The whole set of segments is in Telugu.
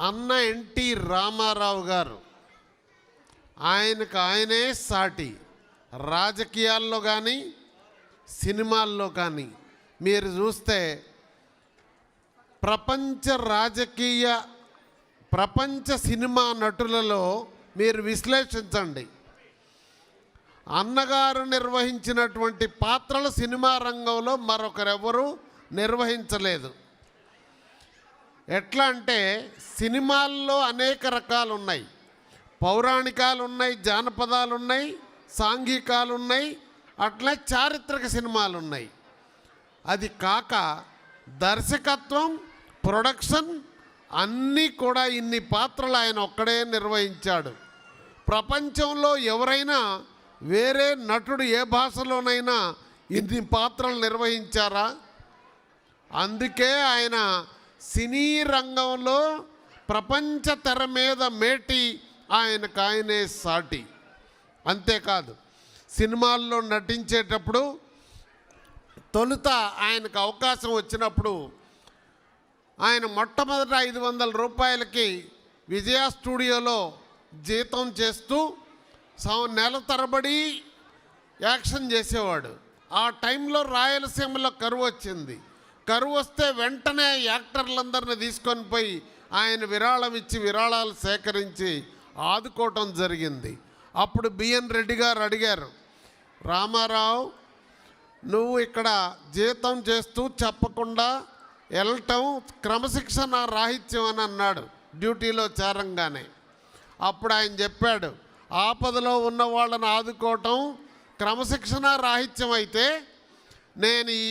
అన్న ఎన్టీ రామారావు గారు ఆయనకు ఆయనే సాటి. రాజకీయాల్లో కానీ సినిమాల్లో కానీ మీరు చూస్తే ప్రపంచ రాజకీయ ప్రపంచ సినిమా నటులలో మీరు విశ్లేషించండి. అన్నగారు నిర్వహించినటువంటి పాత్రలు సినిమా రంగంలో మరొకరెవరూ నిర్వహించలేదు. ఎట్లా అంటే సినిమాల్లో అనేక రకాలు ఉన్నాయి పౌరాణికాలు ఉన్నాయి జానపదాలు ఉన్నాయి సాంఘికాలు ఉన్నాయి అట్లే చారిత్రక సినిమాలు ఉన్నాయి అది కాక దర్శకత్వం ప్రొడక్షన్ అన్నీ కూడా ఇన్ని పాత్రలు ఆయన ఒక్కడే నిర్వహించాడు. ప్రపంచంలో ఎవరైనా వేరే నటుడు ఏ భాషలోనైనా ఇన్ని పాత్రలు నిర్వహించారా? అందుకే ఆయన సినీ రంగంలో ప్రపంచ తెర మీద మేటి ఆయనకు ఆయనే సాటి. అంతేకాదు సినిమాల్లో నటించేటప్పుడు తొలుత ఆయనకు అవకాశం వచ్చినప్పుడు ఆయన మొట్టమొదట ఐదు వందల రూపాయలకి విజయ స్టూడియోలో జీతం చేస్తూ సం- నెల తరబడి యాక్షన్ చేసేవాడు. ఆ టైంలో రాయలసీమలో కరువు వచ్చింది. కరువు వస్తే వెంటనే యాక్టర్లందరిని తీసుకొని పోయి ఆయన విరాళం ఇచ్చి విరాళాలు సేకరించి ఆదుకోవటం జరిగింది. అప్పుడు బిఎన్ రెడ్డి గారు అడిగారు రామారావు నువ్వు ఇక్కడ జీతం చేస్తూ చెప్పకుండా వెళ్ళటం క్రమశిక్షణ రాహిత్యం అని అన్నాడు డ్యూటీలో చేరంగానే. అప్పుడు ఆయన చెప్పాడు ఆపదలో ఉన్న వాళ్ళని ఆదుకోవటం క్రమశిక్షణ రాహిత్యం అయితే నేను ఈ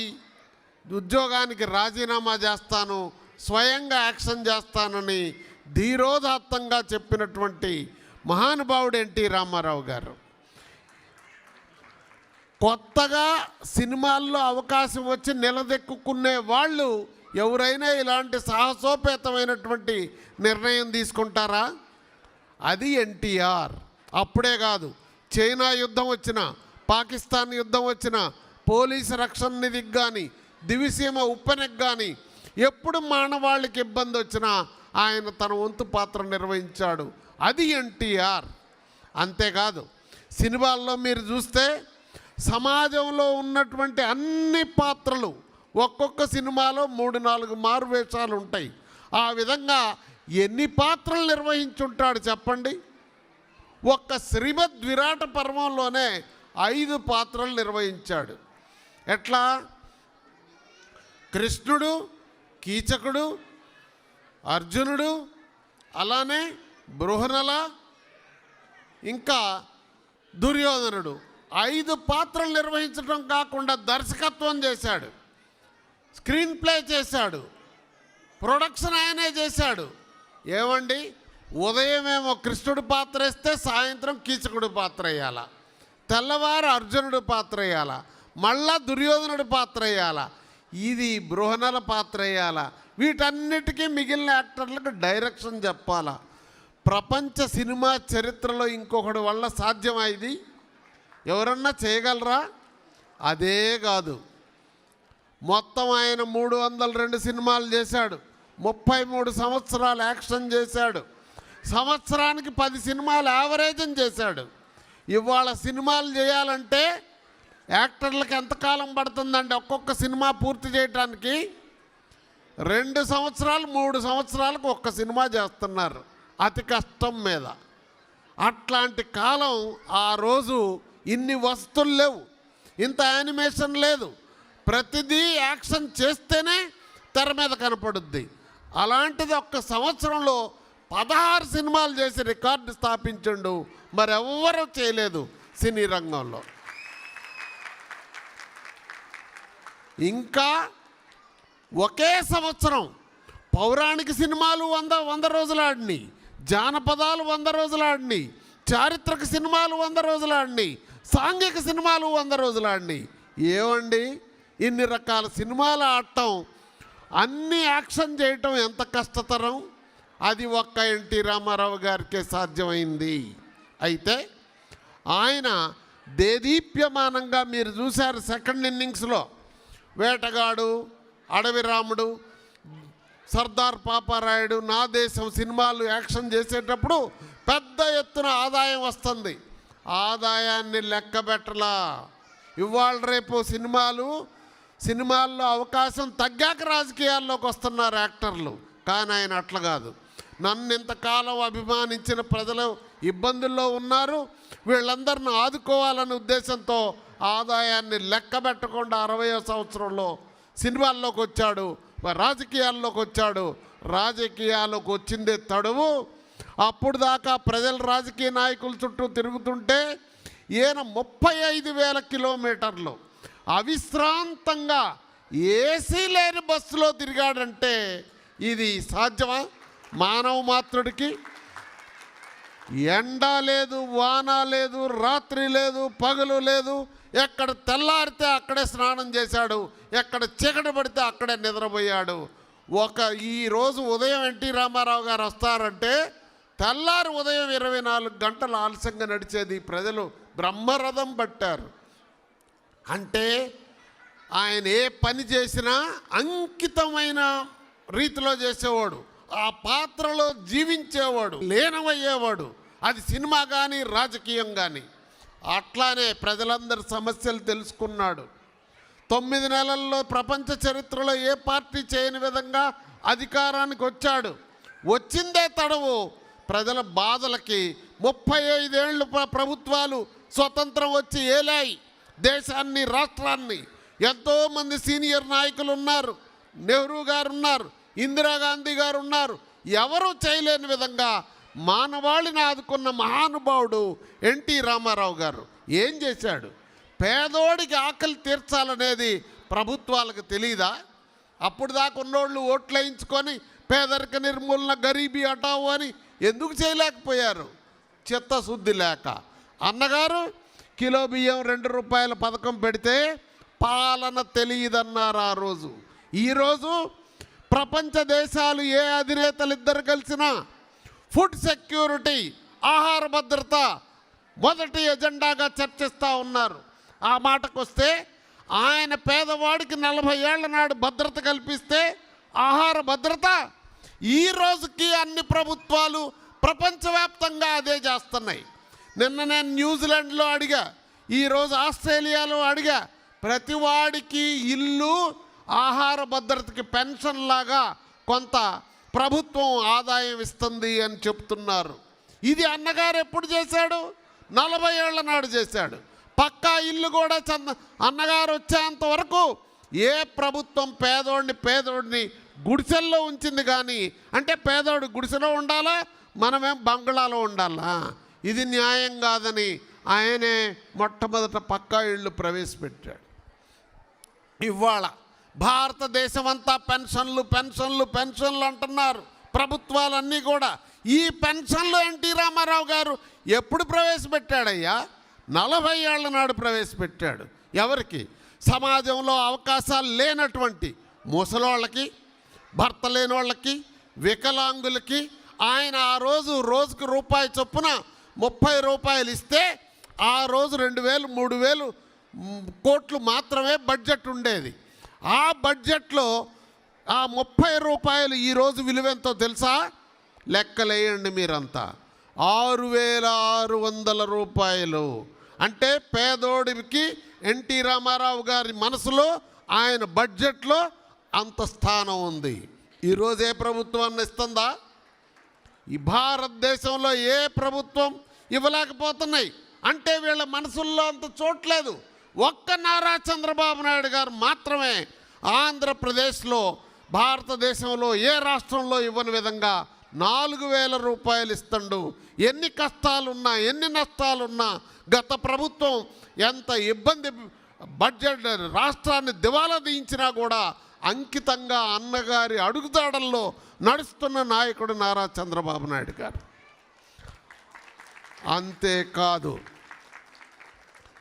ఉద్యోగానికి రాజీనామా చేస్తాను స్వయంగా యాక్షన్ చేస్తానని ధీరోదాత్తంగా చెప్పినటువంటి మహానుభావుడు ఎన్టీ రామారావు గారు. కొత్తగా సినిమాల్లో అవకాశం వచ్చి నిలదెక్కుకునే వాళ్ళు ఎవరైనా ఇలాంటి సాహసోపేతమైనటువంటి నిర్ణయం తీసుకుంటారా? అది ఎన్టీఆర్. అప్పుడే కాదు చైనా యుద్ధం వచ్చిన పాకిస్తాన్ యుద్ధం వచ్చిన పోలీసు రక్షణ నిధికి కానీ దివిసీమ ఉప్పెనకు కానీ ఎప్పుడు మానవాళికి ఇబ్బంది వచ్చినా ఆయన తన వంతు పాత్ర నిర్వహించాడు. అది ఎన్టీఆర్. అంతేకాదు సినిమాల్లో మీరు చూస్తే సమాజంలో ఉన్నటువంటి అన్ని పాత్రలు ఒక్కొక్క సినిమాలో మూడు నాలుగు మారువేషాలు ఉంటాయి. ఆ విధంగా ఎన్ని పాత్రలు నిర్వహించుంటాడు చెప్పండి? ఒక్క శ్రీమద్ విరాట పర్వంలోనే ఐదు పాత్రలు నిర్వహించాడు. ఎట్లా? కృష్ణుడు కీచకుడు అర్జునుడు అలానే బృహనల ఇంకా దుర్యోధనుడు. ఐదు పాత్రలు నిర్వహించడం కాకుండా దర్శకత్వం చేశాడు. స్క్రీన్ ప్లే చేశాడు. ప్రొడక్షన్ ఆయనే చేశాడు. ఏమండి? ఉదయమేమో కృష్ణుడు పాత్ర వేస్తే సాయంత్రం కీచకుడు పాత్ర వేయాల తెల్లవారు అర్జునుడు పాత్ర వేయాల మళ్ళా దుర్యోధనుడు పాత్ర వేయాల ఇది బృహనల పాత్ర వేయాల వీటన్నిటికీ మిగిలిన యాక్టర్లకు డైరెక్షన్ చెప్పాలా. ప్రపంచ సినిమా చరిత్రలో ఇంకొకటి వల్ల సాధ్యమా ఇది? ఎవరన్నా చేయగలరా? అదే కాదు. మొత్తం ఆయన మూడు వందల రెండు సినిమాలు చేశాడు. ముప్పై మూడు సంవత్సరాలు యాక్షన్ చేశాడు. సంవత్సరానికి పది సినిమాలు యావరేజం చేశాడు. ఇవాళ సినిమాలు చేయాలంటే యాక్టర్లకు ఎంతకాలం పడుతుందండి? ఒక్కొక్క సినిమా పూర్తి చేయడానికి రెండు సంవత్సరాలు మూడు సంవత్సరాలకు ఒక్క సినిమా చేస్తున్నారు అతి కష్టం మీద. అట్లాంటి కాలం ఆ రోజు ఇన్ని వస్తువులు లేవు. ఇంత యానిమేషన్ లేదు. ప్రతిదీ యాక్షన్ చేస్తేనే తెర మీద కనపడుద్ది. అలాంటిది ఒక్క సంవత్సరంలో పదహారు సినిమాలు చేసి రికార్డు స్థాపించండు. మరెవ్వరూ చేయలేదు సినీ రంగంలో. ఇంకా ఒకే సంవత్సరం పౌరాణిక సినిమాలు వంద వంద రోజులు ఆడిని జానపదాలు వంద రోజులు ఆడిని చారిత్రక సినిమాలు వంద రోజులు ఆడిని సాంఘిక సినిమాలు వంద రోజులు ఆడిని ఏమండి? ఇన్ని రకాల సినిమాలు ఆడటం అన్ని యాక్షన్ చేయటం ఎంత కష్టతరం? అది ఒక్క ఎన్టీ రామారావు గారికే సాధ్యమైంది. అయితే ఆయన దేదీప్యమానంగా మీరు చూశారు సెకండ్ ఇన్నింగ్స్లో. వేటగాడు అడవి రాముడు సర్దార్ పాపారాయుడు నా దేశం సినిమాలు యాక్షన్ చేసేటప్పుడు పెద్ద ఎత్తున ఆదాయం వస్తుంది. ఆదాయాన్ని లెక్క పెట్టలా. ఇవాళ రేపు సినిమాలు సినిమాల్లో అవకాశం తగ్గాక రాజకీయాల్లోకి వస్తున్నారు యాక్టర్లు. కానీ ఆయన అట్లా కాదు. నన్ను ఇంతకాలం అభిమానించిన ప్రజలు ఇబ్బందుల్లో ఉన్నారు. వీళ్ళందరిని ఆదుకోవాలనే ఉద్దేశంతో ఆదాయాన్ని లెక్క పెట్టకుండా అరవయో సంవత్సరంలో సినిమాల్లోకి వచ్చాడు రాజకీయాల్లోకి వచ్చాడు రాజకీయాలకు వచ్చిందే తడువు. అప్పుడు దాకా ప్రజలు రాజకీయ నాయకుల చుట్టూ తిరుగుతుంటే ఈయన ముప్పై ఐదు వేల కిలోమీటర్లు అవిశ్రాంతంగా ఏసీ లేని బస్సులో తిరిగాడంటే ఇది సాధ్యమా? మానవ మాత్రుడికి ఎండ లేదు వాన లేదు రాత్రి లేదు పగలు లేదు ఎక్కడ తెల్లారితే అక్కడే స్నానం చేశాడు ఎక్కడ చీకటి పడితే అక్కడే నిద్రపోయాడు. ఒక ఈరోజు ఉదయం ఎన్టీ రామారావు గారు వస్తారంటే తెల్లారి ఉదయం ఇరవై నాలుగు గంటలు ఆలస్యంగా నడిచేది ప్రజలు బ్రహ్మరథం పట్టారు. అంటే ఆయన ఏ పని చేసినా అంకితమైన రీతిలో చేసేవాడు ఆ పాత్రలో జీవించేవాడు లీనమయ్యేవాడు. అది సినిమా కానీ రాజకీయం కానీ అట్లానే ప్రజలందరి సమస్యలు తెలుసుకున్నాడు. తొమ్మిది నెలల్లో ప్రపంచ చరిత్రలో ఏ పార్టీ చేయని విధంగా అధికారానికి వచ్చాడు. వచ్చిందే తడవు. ప్రజల బాధలకి ముప్పై ఐదేళ్ళు ప్రభుత్వాలు స్వతంత్రం వచ్చి ఏలాయి. దేశాన్ని రాష్ట్రాన్ని ఎంతోమంది సీనియర్ నాయకులు ఉన్నారు. నెహ్రూ గారు ఉన్నారు ఇందిరాగాంధీ గారు ఉన్నారు. ఎవరూ చేయలేని విధంగా మానవాళిని ఆదుకున్న మహానుభావుడు ఎన్టీ రామారావు గారు ఏం చేశాడు? పేదోడికి ఆకలి తీర్చాలనేది ప్రభుత్వాలకు తెలియదా అప్పుడు దాకా ఉన్నోళ్ళు ఓట్లు వేయించుకొని పేదరిక నిర్మూలన గరీబీ అటావు అని ఎందుకు చేయలేకపోయారు? చిత్తశుద్ధి లేక. అన్నగారు కిలో బియ్యం రెండు రూపాయల పథకం పెడితే పాలన తెలియదన్నారు ఆ రోజు. ఈరోజు ప్రపంచ దేశాలు ఏ అధినేతలు ఇద్దరు కలిసినా ఫుడ్ సెక్యూరిటీ ఆహార భద్రత మొదటి ఎజెండాగా చర్చిస్తూ ఉన్నారు. ఆ మాటకు వస్తే ఆయన పేదవాడికి నలభై ఏళ్ళ నాడు భద్రత కల్పిస్తే ఆహార భద్రత ఈ రోజుకి అన్ని ప్రభుత్వాలు ప్రపంచవ్యాప్తంగా అదే చేస్తున్నాయి. నిన్న నేను న్యూజిలాండ్లో అడిగా ఈరోజు ఆస్ట్రేలియాలో అడిగా ప్రతివాడికి ఇల్లు ఆహార భద్రతకి పెన్షన్ లాగా కొంత ప్రభుత్వం ఆదాయం ఇస్తుంది అని చెప్తున్నారు. ఇది అన్నగారు ఎప్పుడు చేశాడు? నలభై ఏళ్ళ నాడు చేశాడు. పక్కా ఇల్లు కూడా చంద అన్నగారు వచ్చేంత వరకు ఏ ప్రభుత్వం పేదోడిని పేదోడిని గుడిసెల్లో ఉంచింది కానీ అంటే పేదోడు గుడిసెలో ఉండాలా? మనమేం బంగ్లాలో ఉండాలా? ఇది న్యాయం కాదని ఆయనే మొట్టమొదట పక్కా ఇళ్ళు ప్రవేశపెట్టాడు. ఇవాళ భారతదేశం అంతా పెన్షన్లు పెన్షన్లు పెన్షన్లు అంటున్నారు. ప్రభుత్వాలన్నీ కూడా. ఈ పెన్షన్లు ఎన్టీ రామారావు గారు ఎప్పుడు ప్రవేశపెట్టాడయ్యా? నలభై ఏళ్ళ నాడు ప్రవేశపెట్టాడు. ఎవరికి? సమాజంలో అవకాశాలు లేనటువంటి ముసలోళ్ళకి భర్త లేని వాళ్ళకి వికలాంగులకి. ఆయన ఆ రోజు రోజుకు రూపాయి చొప్పున ముప్పై రూపాయలు ఇస్తే ఆ రోజు రెండు వేలు మూడు వేలు కోట్లు మాత్రమే బడ్జెట్ ఉండేది. ఆ బడ్జెట్లో ఆ ముప్పై రూపాయలు ఈరోజు విలువెంతో తెలుసా? లెక్కలేయండి మీరంతా. ఆరు వేల ఆరు వందల రూపాయలు. అంటే పేదోడికి ఎన్టీ రామారావు గారి మనసులో ఆయన బడ్జెట్లో అంత స్థానం ఉంది. ఈరోజు ఏ ప్రభుత్వాన్ని ఇస్తుందా? ఈ భారతదేశంలో ఏ ప్రభుత్వం ఇవ్వలేకపోతున్నాయి? అంటే వీళ్ళ మనసుల్లో అంత చోట్లేదు ఒక్క నారా చంద్రబాబు నాయుడు గారు మాత్రమే ఆంధ్రప్రదేశ్లో భారతదేశంలో ఏ రాష్ట్రంలో ఇవ్వని విధంగా నాలుగు వేల రూపాయలు ఇస్తుండు. ఎన్ని కష్టాలున్నా ఎన్ని నష్టాలున్నా గత ప్రభుత్వం ఎంత ఇబ్బంది బడ్జెట్ రాష్ట్రాన్ని దివాలా తీయించినా కూడా అంకితంగా అన్నగారి అడుగుదాడల్లో నడుస్తున్న నాయకుడు నారా చంద్రబాబు నాయుడు గారు. అంతేకాదు.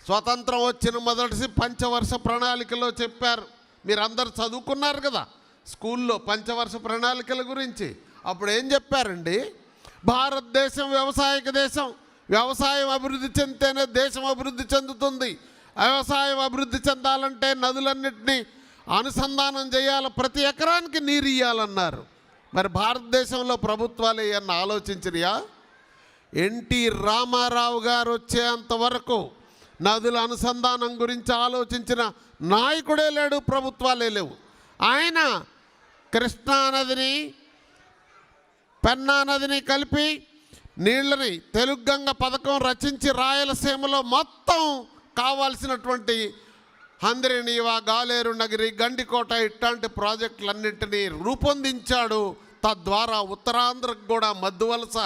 స్వతంత్రం వచ్చిన మొదటి పంచవర్ష ప్రణాళికలో చెప్పారు. మీరందరూ చదువుకున్నారు కదా స్కూల్లో పంచవర్ష ప్రణాళికల గురించి. అప్పుడు ఏం చెప్పారండి? భారతదేశం వ్యవసాయక దేశం వ్యవసాయం అభివృద్ధి చెందితేనే దేశం అభివృద్ధి చెందుతుంది. వ్యవసాయం అభివృద్ధి చెందాలంటే నదులన్నింటినీ అనుసంధానం చేయాలి ప్రతి ఎకరానికి నీరు ఇవ్వాలన్నారు మరి భారతదేశంలో ప్రభుత్వాలు ఏమన్నా ఆలోచించినాయా? ఎన్టీ రామారావు గారు వచ్చేంత వరకు నదుల అనుసంధానం గురించి ఆలోచించిన నాయకుడే లేడు ప్రభుత్వాలే లేవు. ఆయన కృష్ణానదిని పెన్నా నదిని కలిపి నీళ్ళని తెలుగంగ పథకం రచించి రాయలసీమలో మొత్తం కావాల్సినటువంటి హంద్రినీవా గాలేరు నగిరి గండికోట ఇట్లాంటి ప్రాజెక్టులన్నింటినీ రూపొందించాడు. తద్వారా ఉత్తరాంధ్రకు కూడా మద్దువలస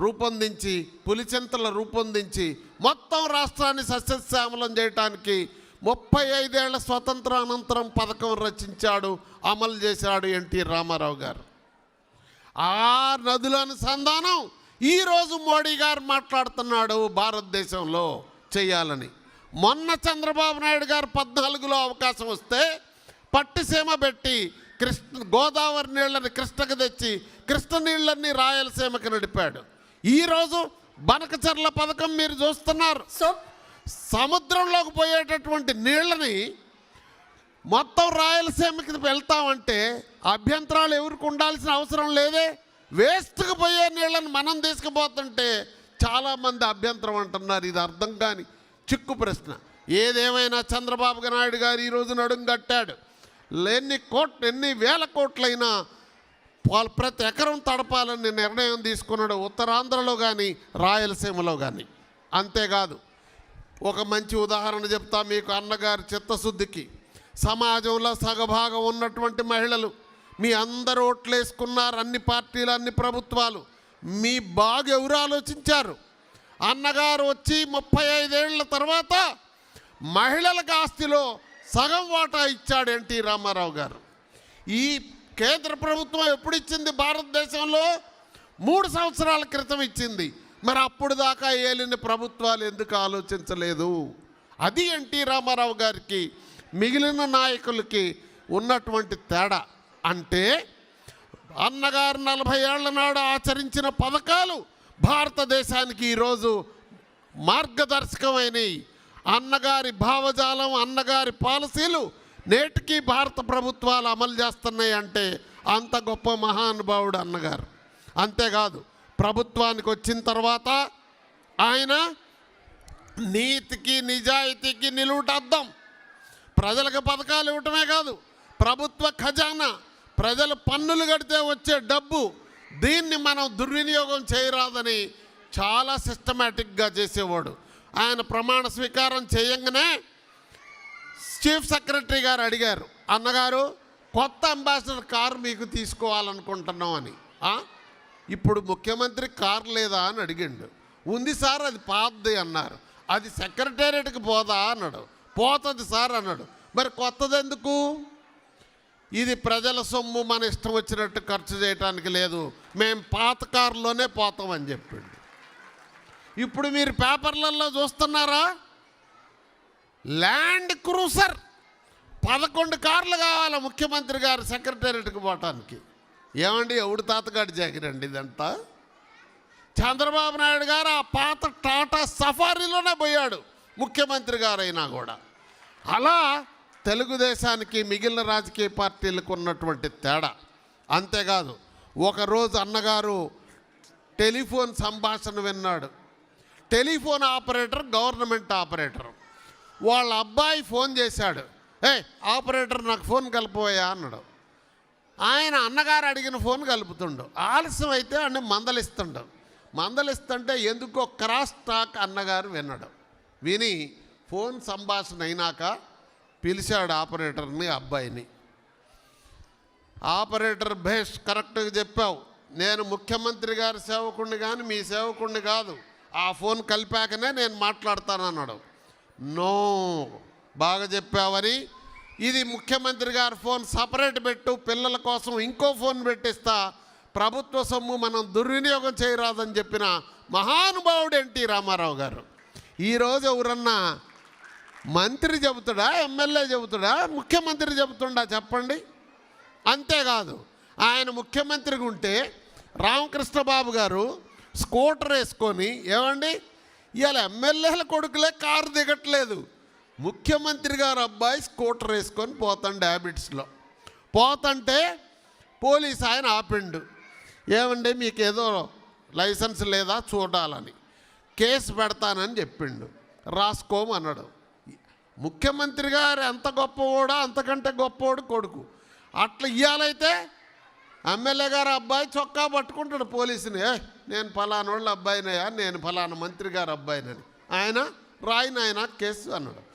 రూపొందించి పులిచింతలు రూపొందించి మొత్తం రాష్ట్రాన్ని సస్యశ్యామలం చేయటానికి ముప్పై ఐదేళ్ళ స్వతంత్ర అనంతరం పథకం రచించాడు అమలు చేశాడు ఎన్టీ రామారావు గారు. ఆ నదుల అనుసంధానం ఈరోజు మోడీ గారు మాట్లాడుతున్నాడు భారతదేశంలో చేయాలని. మొన్న చంద్రబాబు నాయుడు గారు పద్నాలుగులో అవకాశం వస్తే పట్టిసీమ పెట్టి కృష్ణ గోదావరి నీళ్ళని కృష్ణకు తెచ్చి కృష్ణ నీళ్ళన్నీ రాయలసీమకి నడిపాడు. ఈరోజు బనకచర్ల పథకం మీరు చూస్తున్నారు. సో సముద్రంలోకి పోయేటటువంటి నీళ్ళని మొత్తం రాయలసీమకి వెళ్తామంటే అభ్యంతరాలు ఎవరికి ఉండాల్సిన అవసరం లేదే. వేస్ట్కి పోయే నీళ్ళని మనం తీసుకుపోతుంటే చాలామంది అభ్యంతరం అంటున్నారు. ఇది అర్థం కాని చిక్కు ప్రశ్న. ఏదేమైనా చంద్రబాబు నాయుడు గారు ఈరోజు నడుం కట్టాడు. ఎన్ని కోట్ ఎన్ని వేల కోట్లైనా వాళ్ళు ప్రతి ఎకరం తడపాలని నిర్ణయం తీసుకున్నాడు ఉత్తరాంధ్రలో కానీ రాయలసీమలో కానీ అంతేకాదు ఒక మంచి ఉదాహరణ చెప్తా మీకు అన్నగారి చిత్తశుద్ధికి. సమాజంలో సగభాగం ఉన్నటువంటి మహిళలు మీ అందరు ఓట్లేసుకున్నారు అన్ని పార్టీలు అన్ని ప్రభుత్వాలు. మీ బాగా ఎవరు ఆలోచించారు? అన్నగారు వచ్చి ముప్పై ఐదేళ్ళ తర్వాత మహిళలకు ఆస్తిలో సగం వాటా ఇచ్చాడు ఎన్టీ రామారావు గారు. ఈ కేంద్ర ప్రభుత్వం ఎప్పుడు ఇచ్చింది భారతదేశంలో? మూడు సంవత్సరాల క్రితం ఇచ్చింది. మరి అప్పుడు దాకా ఏలిన ప్రభుత్వాలు ఎందుకు ఆలోచించలేదు? అది ఎన్టీ రామారావు గారికి మిగిలిన నాయకులకి ఉన్నటువంటి తేడా అంటే అన్నగారు నలభై ఏళ్ళ నాడు ఆచరించిన పథకాలు భారతదేశానికి ఈరోజు మార్గదర్శకమైనవి అన్నగారి భావజాలం అన్నగారి పాలసీలు నేటికి భారత ప్రభుత్వాలు అమలు చేస్తున్నాయి అంటే అంత గొప్ప మహానుభావుడు అన్నగారు. అంతేకాదు ప్రభుత్వానికి వచ్చిన తర్వాత ఆయన నీతికి నిజాయితీకి నిలువుటద్దం ప్రజలకు పథకాలు ఇవ్వటమే కాదు ప్రభుత్వ ఖజానా. ప్రజలు పన్నులు కడితే వచ్చే డబ్బు దీన్ని మనం దుర్వినియోగం చేయరాదని చాలా సిస్టమేటిక్గా చేసేవాడు. ఆయన ప్రమాణ స్వీకారం చేయంగానే చీఫ్ సెక్రటరీ గారు అడిగారు అన్నగారు కొత్త అంబాసిడర్ కారు మీకు తీసుకోవాలనుకుంటున్నాం అని. ఇప్పుడు ముఖ్యమంత్రి కారు లేదా? అని అడిగిండు. ఉంది సార్ అది పాతది అన్నారు. అది సెక్రటేరియట్కి పోదా? అన్నాడు. పోతుంది సార్ అన్నాడు. మరి కొత్తది ఎందుకు ఇది ప్రజల సొమ్ము మన ఇష్టం వచ్చినట్టు ఖర్చు చేయటానికి లేదు. మేము పాత కారులోనే పోతామని చెప్పిండు. ఇప్పుడు మీరు పేపర్లలో చూస్తున్నారా? ల్యాండ్ క్రూసర్ పదకొండు కార్లు కావాలి ముఖ్యమంత్రి గారు సెక్రటేరియట్కి పోవటానికి? ఏమండి ఎవడు తాతగాడి జాగిరండి ఇదంతా? చంద్రబాబు నాయుడు గారు ఆ పాత టాటా సఫారీలోనే పోయాడు ముఖ్యమంత్రి గారైనా కూడా. అలా తెలుగుదేశానికి మిగిలిన రాజకీయ పార్టీలకు ఉన్నటువంటి తేడా. అంతేకాదు ఒకరోజు అన్నగారు టెలిఫోన్ సంభాషణ విన్నాడు. Telephone operator government operator. వాళ్ళ అబ్బాయి ఫోన్ చేశాడు. ఏ ఆపరేటర్ నాకు ఫోన్ కలిపోయా అన్నాడు. ఆయన అన్నగారు అడిగిన ఫోన్ కలుపుతుండు. ఆలస్యం అయితే అన్ని మందలిస్తుండు. మందలిస్తుంటే ఎందుకో క్రాస్ టాక్ అన్నగారు విన్నాడు. విని ఫోన్ సంభాషణ అయినాక పిలిచాడు ఆపరేటర్ని అబ్బాయిని. ఆపరేటర్ భేష్ కరెక్ట్గా చెప్పావు. నేను ముఖ్యమంత్రి గారి సేవకుణ్ణి కానీ మీ సేవకుడిని కాదు. ఆ ఫోన్ కలిపాకనే నేను మాట్లాడతానన్నాడు. నో. బాగా చెప్పావని ఇది ముఖ్యమంత్రి గారి ఫోన్ సపరేట్ పెట్టు పిల్లల కోసం ఇంకో ఫోన్ పెట్టిస్తా. ప్రభుత్వ సొమ్ము మనం దుర్వినియోగం చేయరాదని చెప్పిన మహానుభావుడు ఎన్టీ రామారావు గారు. ఈరోజు ఎవరన్నా మంత్రి చెబుతాడా ఎమ్మెల్యే చెబుతాడా ముఖ్యమంత్రి చెబుతుండా చెప్పండి? అంతేకాదు ఆయన ముఖ్యమంత్రిగా ఉంటే రామకృష్ణ బాబు గారు స్కూటర్ వేసుకొని ఏమండి? ఇవాళ ఎమ్మెల్యేల కొడుకులే కారు దిగట్లేదు. ముఖ్యమంత్రి గారు అబ్బాయి స్కూటర్ వేసుకొని పోతాడు హ్యాబిట్స్లో పోతంటే పోలీస్ ఆయన ఆపిండు. ఏమండి మీకు ఏదో లైసెన్స్ లేదా చూడాలని. కేసు పెడతానని చెప్పిండు. రాసుకోమన్నాడు. ముఖ్యమంత్రి గారు ఎంత గొప్పవాడో అంతకంటే గొప్పవాడు కొడుకు. అట్లా ఇయ్యాలైతే ఎమ్మెల్యే గారు అబ్బాయి చొక్కా పట్టుకుంటాడు పోలీసుని. నేను ఫలానోళ్ళ వాళ్ళ అబ్బాయినయా నేను ఫలానా మంత్రి గారు అబ్బాయినని ఆయన రాయి నాయన కేసు అన్నాడు.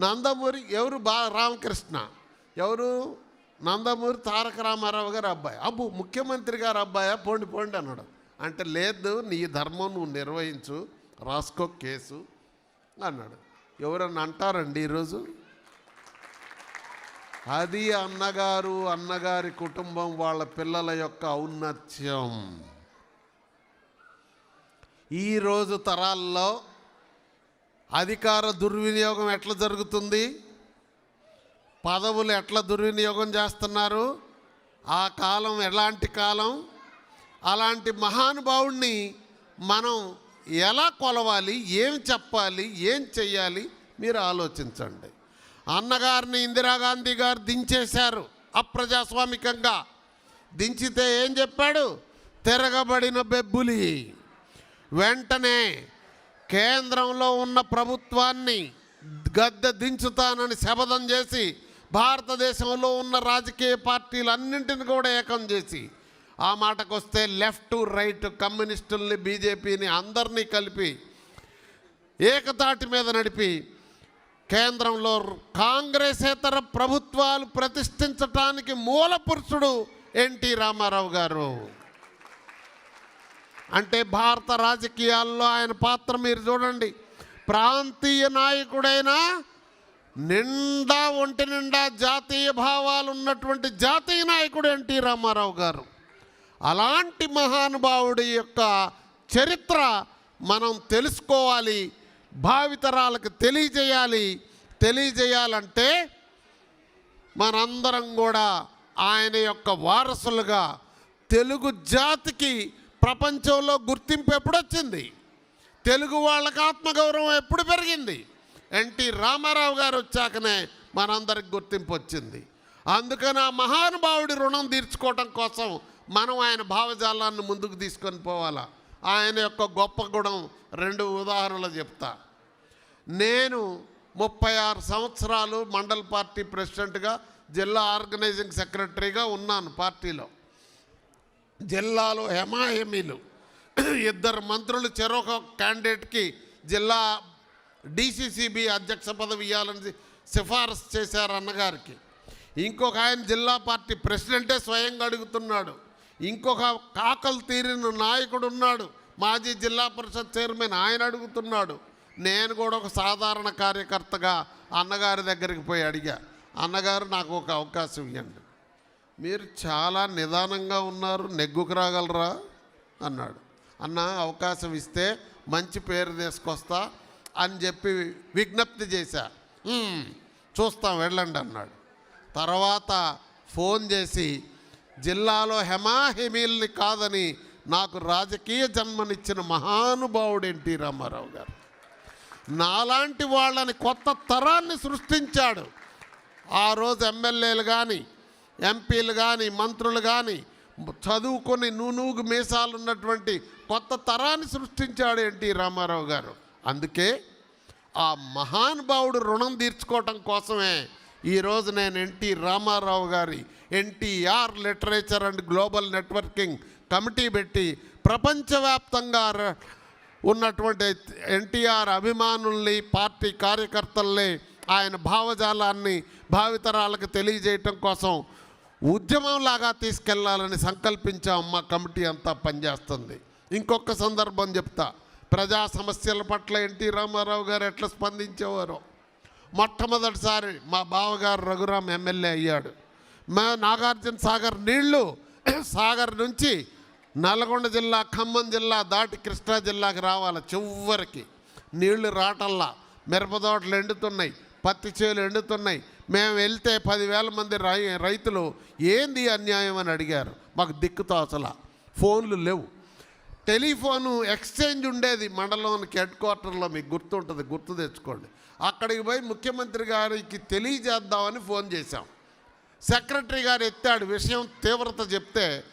నందమూరి ఎవరు? బా రామకృష్ణ. ఎవరు? నందమూరి తారక రామారావు గారు అబ్బాయి. అబ్బు ముఖ్యమంత్రి గారు అబ్బాయా? పోండి పోండి అన్నాడు. అంటే లేదు నీ ధర్మం నువ్వు నిర్వహించు రాసుకో కేసు అన్నాడు. ఎవరన్నా అంటారండి ఈరోజు? అది అన్నగారు అన్నగారి కుటుంబం వాళ్ళ పిల్లల యొక్క ఔన్నత్యం. ఈరోజు తరాల్లో అధికార దుర్వినియోగం ఎట్లా జరుగుతుంది? పదవులు ఎట్లా దుర్వినియోగం చేస్తున్నారు? ఆ కాలం ఎలాంటి కాలం? అలాంటి మహానుభావుణ్ణి మనం ఎలా కొలవాలి? ఏం చెప్పాలి? ఏం చెయ్యాలి? మీరు ఆలోచించండి. అన్నగారిని ఇందిరాగాంధీ గారు దించేశారు అప్రజాస్వామికంగా. దించితే ఏం చెప్పాడు? తిరగబడిన బెబ్బులి. వెంటనే కేంద్రంలో ఉన్న ప్రభుత్వాన్ని గద్దె దించుతానని శపథం చేసి భారతదేశంలో ఉన్న రాజకీయ పార్టీలన్నింటిని కూడా ఏకం చేసి ఆ మాటకు వస్తే లెఫ్ట్ రైట్ కమ్యూనిస్టుల్ని బీజేపీని అందరినీ కలిపి ఏకతాటి మీద నడిపి కేంద్రంలో కాంగ్రెసేతర ప్రభుత్వాలు ప్రతిష్ఠించటానికి మూల పురుషుడు ఎన్టీ రామారావు గారు. అంటే భారత రాజకీయాల్లో ఆయన పాత్ర మీరు చూడండి. ప్రాంతీయ నాయకుడైన నిండా ఒంటి నిండా జాతీయ భావాలు ఉన్నటువంటి జాతీయ నాయకుడు ఎన్టీ రామారావు గారు. అలాంటి మహానుభావుడి యొక్క చరిత్ర మనం తెలుసుకోవాలి భావితరాలకు తెలియజేయాలి తెలియజేయాలంటే మనందరం కూడా ఆయన యొక్క వారసులుగా తెలుగు జాతికి ప్రపంచంలో గుర్తింపు ఎప్పుడొచ్చింది తెలుగు వాళ్ళకి ఆత్మగౌరవం ఎప్పుడు పెరిగింది? ఎన్టీ రామారావు గారు వచ్చాకనే మనందరికి గుర్తింపు వచ్చింది. అందుకని ఆ మహానుభావుడి రుణం తీర్చుకోవటం కోసం మనం ఆయన భావజాలాన్ని ముందుకు తీసుకొని పోవాలా? ఆయన యొక్క గొప్ప గుణం రెండు ఉదాహరణలు చెప్తా. నేను ముప్పై ఆరు సంవత్సరాలు మండల్ పార్టీ ప్రెసిడెంట్గా జిల్లా ఆర్గనైజింగ్ సెక్రటరీగా ఉన్నాను పార్టీలో. జిల్లాలో హెమాహెమీలు. ఇద్దరు మంత్రులు చెరొక క్యాండిడేట్కి జిల్లా డిసిసిబి అధ్యక్ష పదవి ఇవ్వాలని సిఫారసు చేశారు అన్నగారికి. ఇంకొక ఆయన జిల్లా పార్టీ ప్రెసిడెంటే స్వయంగా అడుగుతున్నాడు. ఇంకొక కాకలు తీరిన నాయకుడు ఉన్నాడు. మాజీ జిల్లా పరిషత్ చైర్మన్ ఆయన అడుగుతున్నాడు. నేను కూడా ఒక సాధారణ కార్యకర్తగా అన్నగారి దగ్గరికి పోయి అడిగా అన్నగారు నాకు ఒక అవకాశం ఇవ్వండి. మీరు చాలా నిదానంగా ఉన్నారు నెగ్గుకు రాగలరా? అన్నాడు. అన్న అవకాశం ఇస్తే మంచి పేరు తీసుకొస్తా అని చెప్పి విజ్ఞప్తి చేశా. చూస్తాం వెళ్ళండి అన్నాడు. తర్వాత ఫోన్ చేసి జిల్లాలో హెమాహిమీల్ని కాదని నాకు రాజకీయ జన్మనిచ్చిన మహానుభావుడు ఎన్టీ రామారావు గారు? నాలాంటి వాళ్ళని కొత్త తరాన్ని సృష్టించాడు. ఆ రోజు ఎమ్మెల్యేలు కానీ ఎంపీలు కానీ మంత్రులు కానీ చదువుకొని నూనూగు మీసాలు ఉన్నటువంటి కొత్త తరాన్ని సృష్టించాడు ఎన్టీ రామారావు గారు. అందుకే ఆ మహానుభావుడు రుణం తీర్చుకోవటం కోసమే ఈరోజు నేను ఎన్టీ రామారావు గారి NTR literature and global networking committee పెట్టి ప్రపంచవ్యాప్తంగా ఉన్నటువంటి ఎన్టీఆర్ అభిమానుల్ని పార్టీ కార్యకర్తల్ని ఆయన భావజాలాన్ని భావితరాలకు తెలియజేయటం కోసం ఉద్యమంలాగా తీసుకెళ్ళాలని సంకల్పించాం. మా కమిటీ అంతా పనిచేస్తుంది. ఇంకొక సందర్భం చెప్తా. ప్రజా సమస్యల పట్ల ఎన్టీ రామారావు గారు ఎట్లా స్పందించేవారో? మొట్టమొదటిసారి మా బావగారు రఘురాం ఎమ్మెల్యే అయ్యాడు. మా నాగార్జున సాగర్ నీళ్ళు సాగర్ నుంచి నల్గొండ జిల్లా ఖమ్మం జిల్లా దాటి కృష్ణా జిల్లాకి రావాలి చివరికి. నీళ్ళు రాటల్లా. మిరపదోటలు ఎండుతున్నాయి పత్తి చేలు ఎండుతున్నాయి. మేము వెళ్తే పదివేల మంది రై రైతులు ఏంది అన్యాయం అని అడిగారు. మాకు దిక్కుతో అసలు ఫోన్లు లేవు. టెలిఫోను ఎక్స్చేంజ్ ఉండేది మండలంకి హెడ్ క్వార్టర్లో మీకు గుర్తుంటుంది గుర్తు తెచ్చుకోండి. అక్కడికి పోయి ముఖ్యమంత్రి గారికి తెలియజేద్దామని ఫోన్ చేశాం. సెక్రటరీ గారు ఎత్తాడు విషయం తీవ్రత చెప్తే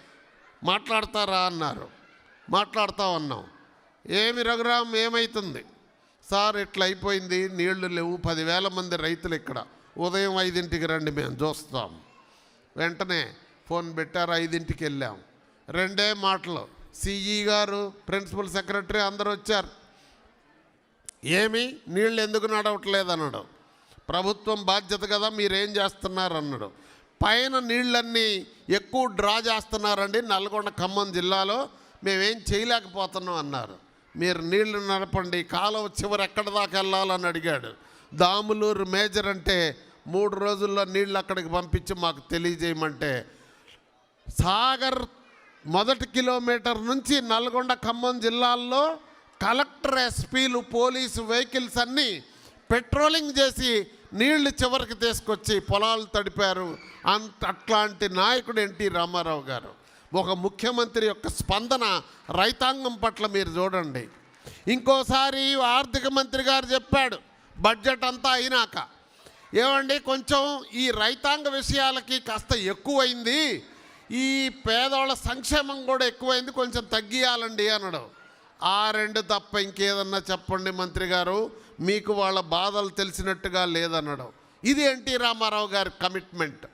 మాట్లాడతారా అన్నారు. మాట్లాడుతూ ఉన్నాం. ఏమి రఘురామ్ ఏమైతుంది? సార్ ఇట్లా అయిపోయింది నీళ్ళు లేవు. పదివేల మంది రైతులు ఇక్కడ. ఉదయం ఐదింటికి రండి మేము చూస్తాం. వెంటనే ఫోన్ పెట్టారు ఐదింటికి వెళ్ళాం. రెండే మాటలు. సిఈ గారు ప్రిన్సిపల్ సెక్రటరీ అందరూ వచ్చారు. ఏమి? నీళ్ళు ఎందుకు నడవట్లేదు అన్నాడు. ప్రభుత్వం బాధ్యత కదా మీరేం చేస్తున్నారు అన్నాడు. పైన నీళ్ళన్నీ ఎక్కువ డ్రా చేస్తున్నారండి నల్గొండ ఖమ్మం జిల్లాలో. మేమేం చేయలేకపోతున్నాం అన్నారు. మీరు నీళ్ళు నడపండి కాలువ చివరి ఎక్కడి దాకా వెళ్ళాలని అడిగాడు. దాములూరు మేజర్ అంటే మూడు రోజుల్లో నీళ్ళు అక్కడికి పంపించి మాకు తెలియజేయమంటే సాగర్ మొదటి కిలోమీటర్ నుంచి నల్గొండ ఖమ్మం జిల్లాల్లో కలెక్టర్ ఎస్పీలు పోలీసు వెహికల్స్ అన్నీ పెట్రోలింగ్ చేసి నీళ్ళు చివరికి తీసుకొచ్చి పొలాలు తడిపారు. అంత అట్లాంటి నాయకుడు ఎన్టీ రామారావు గారు. ఒక ముఖ్యమంత్రి యొక్క స్పందన రైతాంగం పట్ల మీరు చూడండి. ఇంకోసారి ఆర్థిక మంత్రి గారు చెప్పాడు బడ్జెట్ అంతా అయినాక. ఏమండి కొంచెం ఈ రైతాంగ విషయాలకి కాస్త ఎక్కువైంది. ఈ పేదవాళ్ళ సంక్షేమం కూడా ఎక్కువైంది కొంచెం తగ్గియాలండి అనడు ఆ రెండు తప్ప ఇంకేదన్నా చెప్పండి మంత్రి గారు. మీకు వాళ్ళ బాధలు తెలిసినట్టుగా లేదనడం. ఇది ఎన్టీ రామారావు గారి కమిట్మెంట్